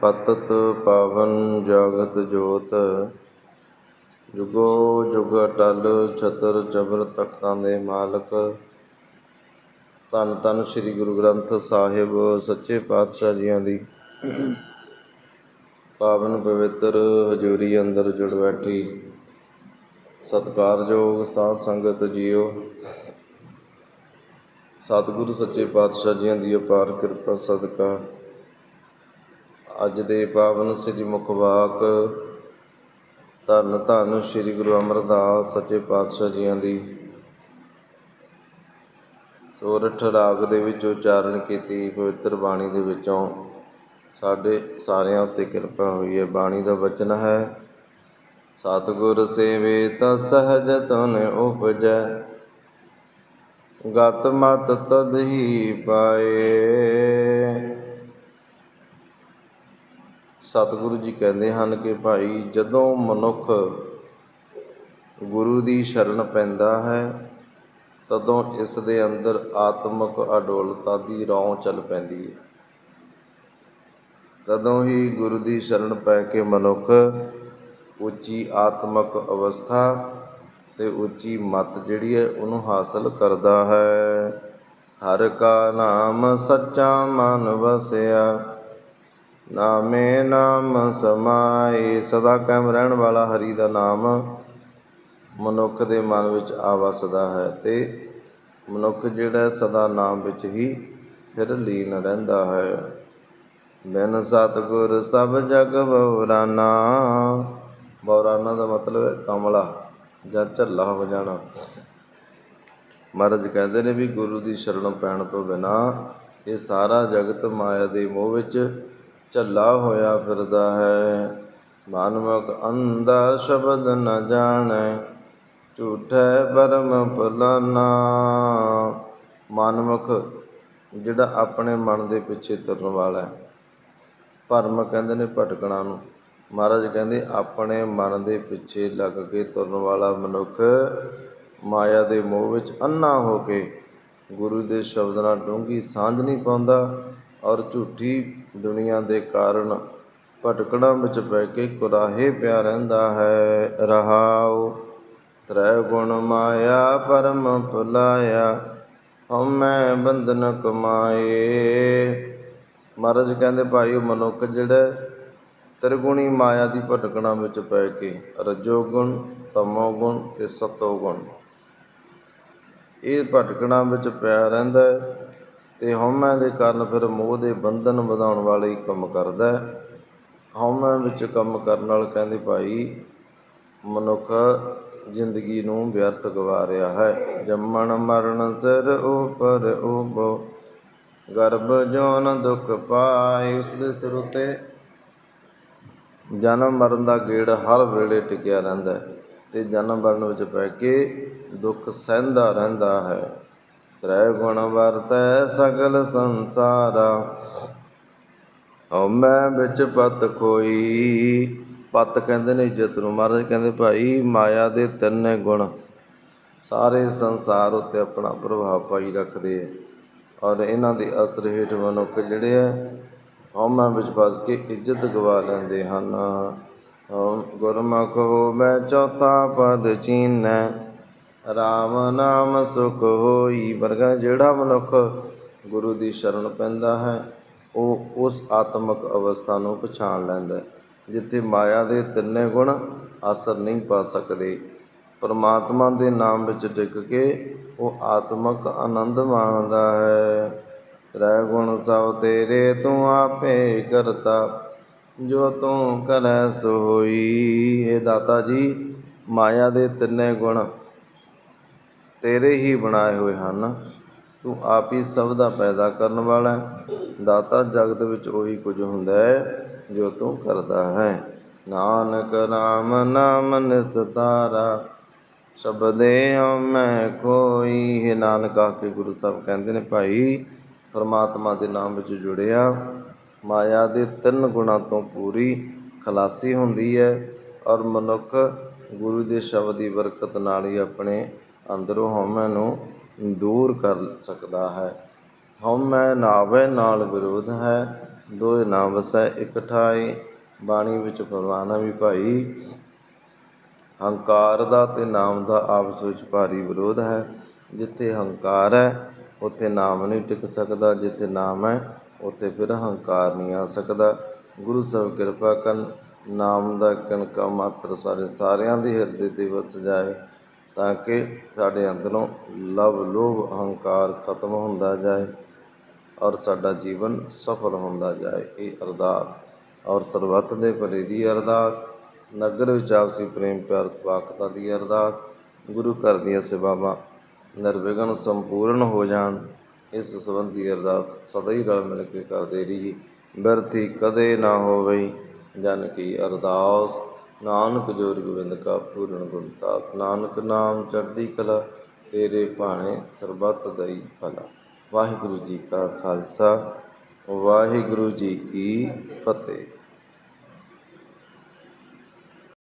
ਪਤਤ ਪਾਵਨ ਜਗਤ ਜੋਤ, ਜੁਗੋ ਜੁਗ ਅਟਲ ਛਤਰ ਜਬਰ ਤਖਤਾਂ ਦੇ ਮਾਲਕ। ਧੰਨ ਧੰਨ ਸ੍ਰੀ ਗੁਰੂ ਗ੍ਰੰਥ ਸਾਹਿਬ ਸੱਚੇ ਪਾਤਸ਼ਾਹ ਜੀਆਂ ਦੀ। ਪਾਵਨ ਪਵਿੱਤਰ ਹਜ਼ੂਰੀ ਅੰਦਰ ਜੁੜ ਬੈਠੀ। ਸਤਿਕਾਰਯੋਗ ਸਾਧ ਸੰਗਤ ਜੀਓ। ਸਤਿਗੁਰੂ ਸੱਚੇ ਪਾਤਸ਼ਾਹ ਜੀਆਂ ਦੀ ਅਪਾਰ ਕਿਰਪਾ, ਸਦਕਾ। ਅੱਜ ਦੇ ਪਾਵਨ ਸ੍ਰੀ ਮੁਖ ਵਾਕ, ਧੰਨ ਧੰਨ ਸ੍ਰੀ ਗੁਰੂ ਅਮਰਦਾਸ ਸੱਚੇ ਪਾਤਸ਼ਾਹ ਜੀਆਂ ਦੀ। ਸੋਰਠ ਰਾਗ ਦੇ ਵਿੱਚ ਉਚਾਰਨ ਕੀਤੀ, ਪਵਿੱਤਰ ਬਾਣੀ ਦੇ ਵਿੱਚੋਂ ਸਾਡੇ ਸਾਰਿਆਂ ਉੱਤੇ ਕਿਰਪਾ ਹੋਈ ਹੈ। ਬਾਣੀ ਦਾ ਵਚਨ ਹੈ, ਸਤਿਗੁਰ ਸੇਵੇ ਤਾ ਸਹਜ ਤਨ ਉਪਜੈ, ਗਤ ਮਤ ਤਦ ਹੀ ਪਾਏ। ਸਤਿਗੁਰੂ ਜੀ ਕਹਿੰਦੇ ਹਨ ਕਿ ਭਾਈ, ਜਦੋਂ ਮਨੁੱਖ ਗੁਰੂ ਦੀ ਸ਼ਰਨ ਪੈਂਦਾ ਹੈ, ਤਦੋਂ ਇਸ ਦੇ ਅੰਦਰ ਆਤਮਿਕ ਅਡੋਲਤਾ ਦੀ ਰੌਂ ਚੱਲ ਪੈਂਦੀ ਹੈ। ਤਦੋਂ ਹੀ ਗੁਰੂ ਦੀ ਸ਼ਰਨ ਪੈ ਕੇ ਮਨੁੱਖ ਉੱਚੀ ਆਤਮਿਕ ਅਵਸਥਾ ਤੇ ਉੱਚੀ ਮਤ ਜਿਹੜੀ ਹੈ, ਉਹਨੂੰ ਹਾਸਲ ਕਰਦਾ ਹੈ। ਹਰ ਕਾ ਨਾਮ ਸੱਚਾ ਮਨ ਵਸਿਆ ਨਾਮੇ ਨਾਮ ਸਮਾਈ ਸਦਾ ਕਾਇਮ ਰਹਿਣ ਵਾਲਾ ਹਰੀ ਦਾ ਨਾਮ ਮਨੁੱਖ ਦੇ ਮਨ ਵਿੱਚ ਆ ਵਸਦਾ ਹੈ ਤੇ ਮਨੁੱਖ ਜਿਹੜਾ ਸਦਾ ਨਾਮ ਵਿੱਚ ਹੀ ਫਿਰ ਲੀਨ ਰਹਿੰਦਾ ਹੈ। ਬਿਨ ਸਤਗੁਰ ਸਭ ਜਗ ਬਉਰਾਨਾ ਬਉਰਾਨਾ ਦਾ ਮਤਲਬ ਹੈ ਕਮਲਾ ਜਾਂ ਝੱਲਾ ਹੋ ਜਾਣਾ। ਮਹਾਰਾਜ ਕਹਿੰਦੇ ਨੇ ਵੀ ਗੁਰੂ ਦੀ ਸ਼ਰਨ ਪੈਣ ਤੋਂ ਬਿਨਾ ਇਹ ਸਾਰਾ ਜਗਤ ਮਾਇਆ ਦੇ ਮੋਹ ਵਿੱਚ ਝੱਲਾ ਹੋਇਆ ਫਿਰਦਾ ਹੈ। ਮਾਨਵਕ ਅੰਦਾ ਸ਼ਬਦ ਨ ਜਾਣੈ, ਝੂਠੈ ਬਰਮ ਭੁਲਾਨਾ ਮਾਨਵਕ ਜਿਹੜਾ ਆਪਣੇ ਮਨ ਦੇ ਪਿੱਛੇ ਤੁਰਨ ਵਾਲਾ ਹੈ। ਭਰਮ ਕਹਿੰਦੇ ਨੇ ਭਟਕਣਾ ਨੂੰ। ਮਹਾਰਾਜ ਕਹਿੰਦੇ, ਆਪਣੇ ਮਨ ਦੇ ਪਿੱਛੇ ਲੱਗ ਕੇ ਤੁਰਨ ਵਾਲਾ ਮਨੁੱਖ ਮਾਇਆ ਦੇ ਮੋਹ ਵਿੱਚ ਅੰਨਾ ਹੋ ਕੇ ਗੁਰੂ ਦੇ ਸ਼ਬਦ ਨਾਲ ਡੂੰਘੀ ਸਾਂਝ ਨਹੀਂ ਪਾਉਂਦਾ। ਔਰ ਝੂਠੀ ਦੁਨੀਆ ਦੇ ਕਾਰਨ ਭਟਕਣਾ ਵਿੱਚ ਪੈ ਕੇ ਕੁਰਾਹੇ ਪਿਆ ਰਹਿੰਦਾ ਹੈ। ਰਹਾਉ, ਤ੍ਰੈ ਗੁਣ ਮਾਇਆ, ਪਰਮ ਭੁਲਾਇਆ, ਹਉਮੈ ਬੰਧਨ ਕਮਾਏ। ਮਹਾਰਾਜ ਕਹਿੰਦੇ, ਭਾਈ, ਉਹ ਮਨੁੱਖ ਜਿਹੜਾ ਤ੍ਰਿਗੁਣੀ ਮਾਇਆ ਦੀ ਭਟਕਣਾ ਵਿੱਚ ਪੈ ਕੇ ਰਜੋ ਗੁਣ, ਤਮੋ ਗੁਣ ਤੇ ਸਤੋ ਗੁਣ, ਇਹ ਭਟਕਣਾ ਵਿੱਚ ਪਿਆ ਰਹਿੰਦਾ ਹੈ। ਤੇ ਹਉਮੈ ਦੇ ਕਾਰਨ ਫਿਰ ਮੋਹ ਦੇ ਬੰਧਨ ਵਧਾਉਣ ਵਾਲੇ ਹੀ ਕੰਮ ਕਰਦਾ ਹੈ। ਹਉਮੈ ਵਿੱਚ ਕੰਮ ਕਰਨ ਨਾਲ ਕਹਿੰਦੇ ਭਾਈ, ਮਨੁੱਖ ਜ਼ਿੰਦਗੀ ਨੂੰ ਵਿਅਰਥ ਗਵਾ ਰਿਹਾ ਹੈ। ਜੰਮਣ ਮਰਨ ਸਿਰ ਉਪਰ ਉਬੋ ਗਰਭ ਜੋਨ ਦੁਖ ਪਾਏ ਉਸ ਦੇ ਸਿਰ ਉਤੇ। ਜਨਮ ਮਰਨ ਦਾ ਗੇੜ ਹਰ ਵੇਲੇ ਟਿਕਿਆ ਰਹਿੰਦਾ ਹੈ ਤੇ ਜਨਮ ਮਰਨ ਵਿੱਚ ਪੈ ਕੇ ਦੁੱਖ ਸਹਿੰਦਾ ਰਹਿੰਦਾ ਹੈ। ਤ੍ਰੈ ਗੁਣ ਵਰਤੈ ਸਗਲ ਸੰਸਾਰਾ। ਹਉਮੈ ਵਿੱਚ ਪਤ ਕੋਈ ਪਤ ਕਹਿੰਦੇ ਨੇ ਇੱਜ਼ਤ ਨੂੰ। ਮਹਾਰਾਜ ਕਹਿੰਦੇ, ਭਾਈ, ਮਾਇਆ ਦੇ ਤਿੰਨੇ ਗੁਣ ਸਾਰੇ ਸੰਸਾਰ ਉੱਤੇ ਆਪਣਾ ਪ੍ਰਭਾਵ ਪਾਈ ਰੱਖਦੇ ਆ। ਔਰ ਇਹਨਾਂ ਦੇ ਅਸਰ ਹੇਠ ਮਨੁੱਖ ਜਿਹੜੇ ਆ ਹਉਮੈ ਵਿੱਚ ਫਸ ਕੇ ਇੱਜ਼ਤ ਗਵਾ ਲੈਂਦੇ ਹਨ। ਗੁਰਮੁਖ ਹੋ ਮੈਂ ਚੌਥਾ ਪਦ ਚੀਨੈ। ਰਾਮ ਨਾਮ ਸੁਖ ਹੋਈ ਵਰਗਾ ਜਿਹੜਾ ਮਨੁੱਖ ਗੁਰੂ ਦੀ ਸ਼ਰਨ ਪੈਂਦਾ ਹੈ, ਉਹ ਉਸ ਆਤਮਿਕ ਅਵਸਥਾ ਨੂੰ ਪਛਾਣ ਲੈਂਦਾ ਜਿੱਥੇ ਮਾਇਆ ਦੇ ਤਿੰਨੇ ਗੁਣ ਅਸਰ ਨਹੀਂ ਪਾ ਸਕਦੇ। ਪਰਮਾਤਮਾ ਦੇ ਨਾਮ ਵਿੱਚ ਟਿਕ ਕੇ ਉਹ ਆਤਮਿਕ ਆਨੰਦ ਮਾਣਦਾ ਹੈ। ਤ੍ਰੈ ਗੁਣ ਸਭ ਤੇਰੇ ਤੂੰ ਆਪੇ ਕਰਤਾ, ਜੋ ਤੂੰ ਕਰੈ ਸੋ ਹੋਈ। ਇਹ ਦਾਤਾ ਜੀ, ਮਾਇਆ ਦੇ ਤਿੰਨੇ ਗੁਣ ਤੇਰੇ ਹੀ ਬਣਾਏ ਹੋਏ ਹਨ। ਤੂੰ ਆਪ ਹੀ ਸਭ ਦਾ ਪੈਦਾ ਕਰਨ ਵਾਲਾ ਹੈ। ਦਾਤਾ ਜਗਤ ਵਿੱਚ ਉਹੀ ਕੁਝ ਹੁੰਦਾ ਹੈ ਜੋ ਤੂੰ ਕਰਦਾ ਹੈ। ਨਾਨਕ ਰਾਮ ਨਾਮ ਨਿਸਤਾਰਾ, ਸ਼ਬਦੇ ਮੈਂ ਕੋਈ ਹੈ ਨਾਨਕ ਆ ਕੇ ਗੁਰੂ ਸਾਹਿਬ ਕਹਿੰਦੇ ਨੇ, ਭਾਈ, ਪਰਮਾਤਮਾ ਦੇ ਨਾਮ ਵਿੱਚ ਜੁੜਿਆ। ਮਾਇਆ ਦੇ ਤਿੰਨ ਗੁਣਾਂ ਤੋਂ ਪੂਰੀ ਖਲਾਸੀ ਹੁੰਦੀ ਹੈ ਔਰ ਮਨੁੱਖ ਗੁਰੂ ਦੇ ਸ਼ਬਦ ਦੀ ਬਰਕਤ ਨਾਲ ਹੀ ਆਪਣੇ ਅੰਦਰੋਂ ਹਉਮੈ ਨੂੰ ਦੂਰ ਕਰ ਸਕਦਾ ਹੈ। ਹਉਮੈ ਨਾਵੇ ਨਾਲ ਵਿਰੋਧ ਹੈ। ਦੋਇ ਨਾ ਵਸੈ ਇਕ ਠਾਈ ਬਾਣੀ ਵਿੱਚ ਫਰਮਾਨਾ ਵੀ ਭਾਈ, ਹੰਕਾਰ ਦਾ ਤੇ ਨਾਮ ਦਾ ਆਪਸ ਵਿੱਚ ਭਾਰੀ ਵਿਰੋਧ ਹੈ। ਜਿੱਥੇ ਹੰਕਾਰ ਹੈ, ਉੱਥੇ ਨਾਮ ਨਹੀਂ ਟਿਕ ਸਕਦਾ। ਜਿੱਥੇ ਨਾਮ ਹੈ, ਉੱਥੇ ਫਿਰ ਹੰਕਾਰ ਨਹੀਂ ਆ ਸਕਦਾ। ਗੁਰੂ ਸਾਹਿਬ ਕਿਰਪਾ ਕਰਨ, ਨਾਮ ਦਾ ਕਣਕਾ ਮਾਤਰ ਸਾਰੇ ਸਾਰਿਆਂ ਦੇ ਹਿਰਦੇ ਤੇ ਵਸ ਜਾਏ। ਤਾਂ ਕਿ ਸਾਡੇ ਅੰਦਰੋਂ ਲਵ ਲੋਭ ਅਹੰਕਾਰ ਖਤਮ ਹੁੰਦਾ ਜਾਏ ਔਰ ਸਾਡਾ ਜੀਵਨ ਸਫਲ ਹੁੰਦਾ ਜਾਏ, ਇਹ ਅਰਦਾਸ। ਔਰ ਸਰਬੱਤ ਦੇ ਭਲੇ ਦੀ ਅਰਦਾਸ, ਨਗਰ ਵਿੱਚ ਆਪਸੀ ਪ੍ਰੇਮ ਪਿਆਰ, ਵਾਕਤਾ ਦੀ ਅਰਦਾਸ, ਗੁਰੂ ਘਰ ਦੀਆਂ ਸੇਵਾਵਾਂ ਨਿਰਵਿਘਨ ਸੰਪੂਰਨ ਹੋ ਜਾਣ, ਇਸ ਸੰਬੰਧੀ ਅਰਦਾਸ ਸਦਾ ਹੀ ਰਲ ਮਿਲ ਕੇ ਕਰਦੇ ਰਹੀ ਬਿਰਥੀ ਕਦੇ ਨਾ ਹੋਵੇ ਜਨ ਕੀ ਅਰਦਾਸ ਨਾਨਕ ਜੋਰ ਗੋਬਿੰਦ ਕਾ ਪੂਰਨ ਗੁਣਤਾ ਨਾਨਕ ਨਾਮ ਚੜ੍ਹਦੀ ਕਲਾ, ਤੇਰੇ ਭਾਣੇ ਸਰਬੱਤ ਦਈ ਫਲਾ ਵਾਹਿਗੁਰੂ ਜੀ ਕਾ ਖਾਲਸਾ, ਵਾਹਿਗੁਰੂ ਜੀ ਕੀ ਫਤਿਹ।